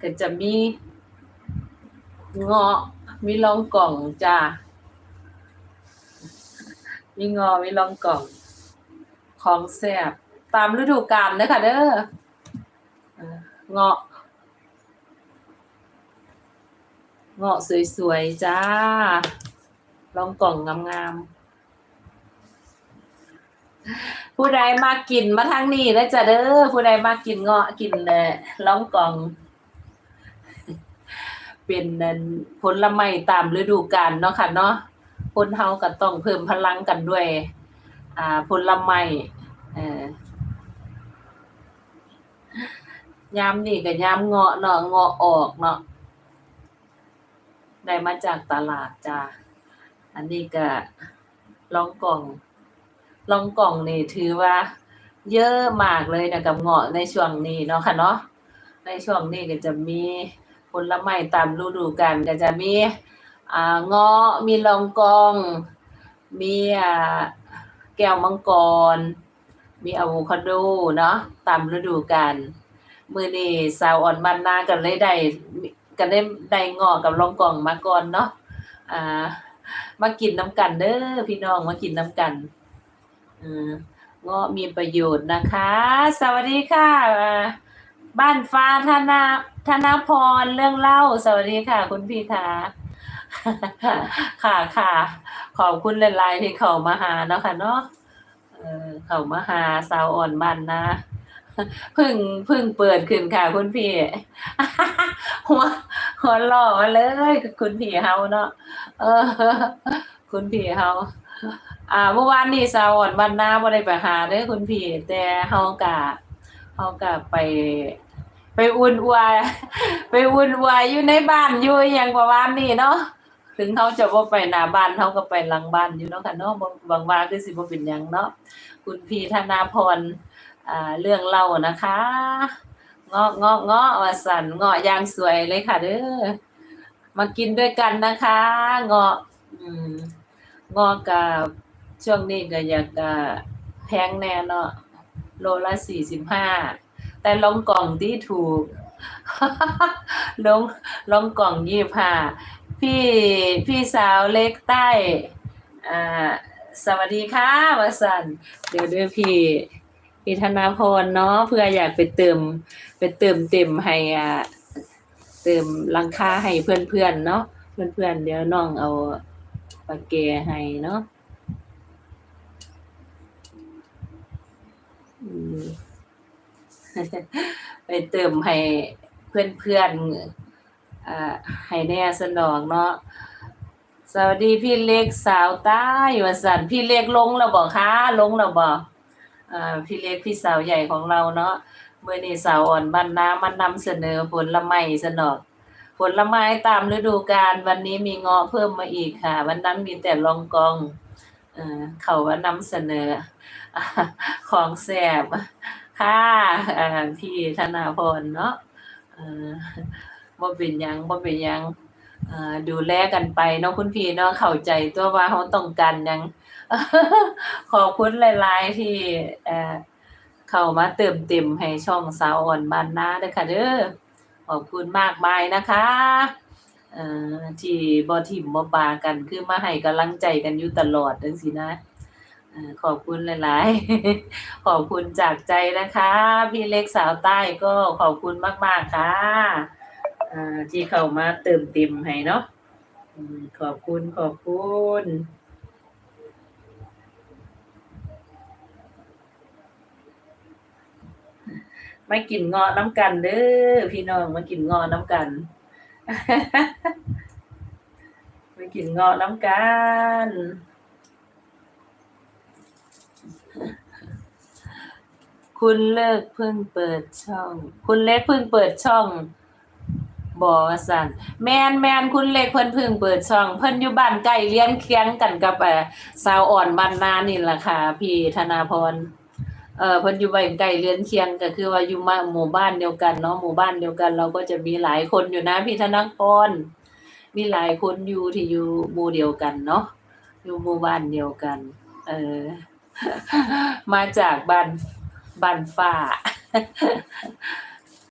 ก็จะมีเงาะมีลองกล่องจ้ามีเงอมีลองกล่อง ของแซบตามฤดูกาลเด้อค่ะเด้อเงาะเงาะสวยๆจ้าลองกล่องงามๆ ผู้ใดมากินมาทางนี้แล้วจ้ะเด้อ ผู้ใดมากินเงาะกินเอ่อลองกล่อง เป็นผลไม้ตามฤดูกาลเนาะค่ะเนาะคนเฮาก็ต้องเพิ่มพลังกันด้วย อ่าผลไม้เอ่อยามนี่ก็ยามเงาะเนาะเงาะออกเนาะได้มาจากตลาดจ้าอันนี้ก็ลองกล่องลองกล่องนี่ถือว่า เยอะมากเลยนะกับเงาะในช่วงนี้เนาะค่ะเนาะในช่วงนี้ก็จะมี ผลไม้ตามฤดูกาลก็จะมีอ่าเงาะมีลองกอง มีอ่าแก้วมังกร มีอะโวคาโดเนาะตามฤดูกาลมื้อนี้สาวอ่อนบ้านนาก็เลยได้ก็ได้ได้เงาะกับลองกองมาก่อนเนาะอ่ามากินน้ำกันเด้อพี่น้องมากินน้ำกันเออเงาะมีประโยชน์นะคะ สวัสดีค่ะ บ้านฟ้าธนา ธนพรเรื่องเล่า สวัสดีค่ะ คุณพี่คะค่ะค่ะ ขอบคุณหลายๆที่เขามาหาเนาะค่ะเนาะเขามาหาสาวอ่อนบ้านนะพึ่งพึ่งเปิดขึ้นค่ะ คุณพี่หัวหัวหล่อมาเลย คุณพี่เฮาเนาะเออ คุณพี่เฮาอ่าเมื่อวานนี้สาวอ่อนบ้านนาบ่ได้ไปหาเด้อคุณพี่ แต่เฮากะเฮากะไป ไปอุ่นอวยไปอุ่นอวยอยู่ในบ้านอยู่อย่างประมาณนี้เนาะถึงเขาจะบ่ไปหน้าบ้านเขาก็ไปหลังบ้านอยู่เนาะค่ะเนาะบ่บางว่าคือสิบ่เป็นหยังเนาะคุณพี่ธนาพรอ่าเรื่องเล่านะคะเงาะเงาะเงาะว่าสั่นเงาะยางสวยเลยค่ะเด้อมากินด้วยกันนะคะ เงาะอืมเงาะกับช่วงนี้ก็อยากจะแพงแน่เนาะโลละ45 แต่ลงกล่องที่ถูก ลงลงกล่องยี่ห้าพี่พี่สาวเล็กใต้อ่าสวัสดีค่ะวสันเดี๋ยวด้วยพี่พี่ธนาพรเนาะเพื่ออยากไปเติมไปเติมเต็มให้อ่าเติมรังค่าให้เพื่อนๆเนาะเพื่อนๆเดี๋ยวน้องเอาปากเกให้เนาะ ไปเติมให้เพื่อนๆอ่าให้แน่สนองเนาะสวัสดีพี่เล็กสาวใต้ว่าสันพี่เล็กลงแล้วบอกคะลงแล้วบอกอพี่เล็กพี่สาวใหญ่ของเราเนาะเมื่อนี้สาวอ่อนบ้านน้ำมานนำเสนอผลไม้สนอกผลไม้ตามฤดูกาลวันนี้มีเงาะเพิ่มมาอีกค่ะ วันนั้นมีแต่ลองกองเขาว่านำเสนอของแสบ ค่ะพี่ธนาพรเนาะบ่เป็นยังบ่เป็นยังดูแลกันไปเนาะคุณพี่เนาะเข้าใจตัวว่าเขาต้องการยังขอบคุณหลายๆที่เข้ามาเติมเต็มให้ช่องสาวอ่อนบ้านนาเด้อค่ะเด้อขอบคุณมากมายนะคะที่บ่ทิ่มบ่ปากันคือมาให้กำลังใจกันอยู่ตลอดจังซี่นะ ขอบคุณหลาย ๆ ขอบคุณจากใจนะคะ พี่เล็กสาวใต้ก็ขอบคุณมาก ๆ ค่ะที่เข้ามาเติมเต็มให้เนาะขอบคุณขอบคุณมากินงาะน้ำกันเด้อพี่น้องมากินงาะน้ำกันมากินงาะน้ำกัน คุณเลิกเพิ่งเปิดช่อง คุณเล็กเพิ่งเปิดช่องบอสันแมนแมนคุณเล็กเพิ่นเพึ่งเปิดช่อง เพิ่นอยู่บ้านใกล้เลี้ยงเคียงกันกับเอ่อสาวอ่อนบ้านนานี่แหละค่ะ พี่ธนาพรเอ่อเพิ่นอยู่บ้านใกล้เลี้ยงเคียงก็คือว่าอยู่มาหมู่บ้านเดียวกันเนาะหมู่บ้านเดียวกัน เราก็จะมีหลายคนอยู่นะ พี่ธนพรมีหลายคนอยู่ที่อยู่หมู่เดียวกันเนาะอยู่หมู่บ้านเดียวกัน เออ มาจากบ้าน บ้านฟ้า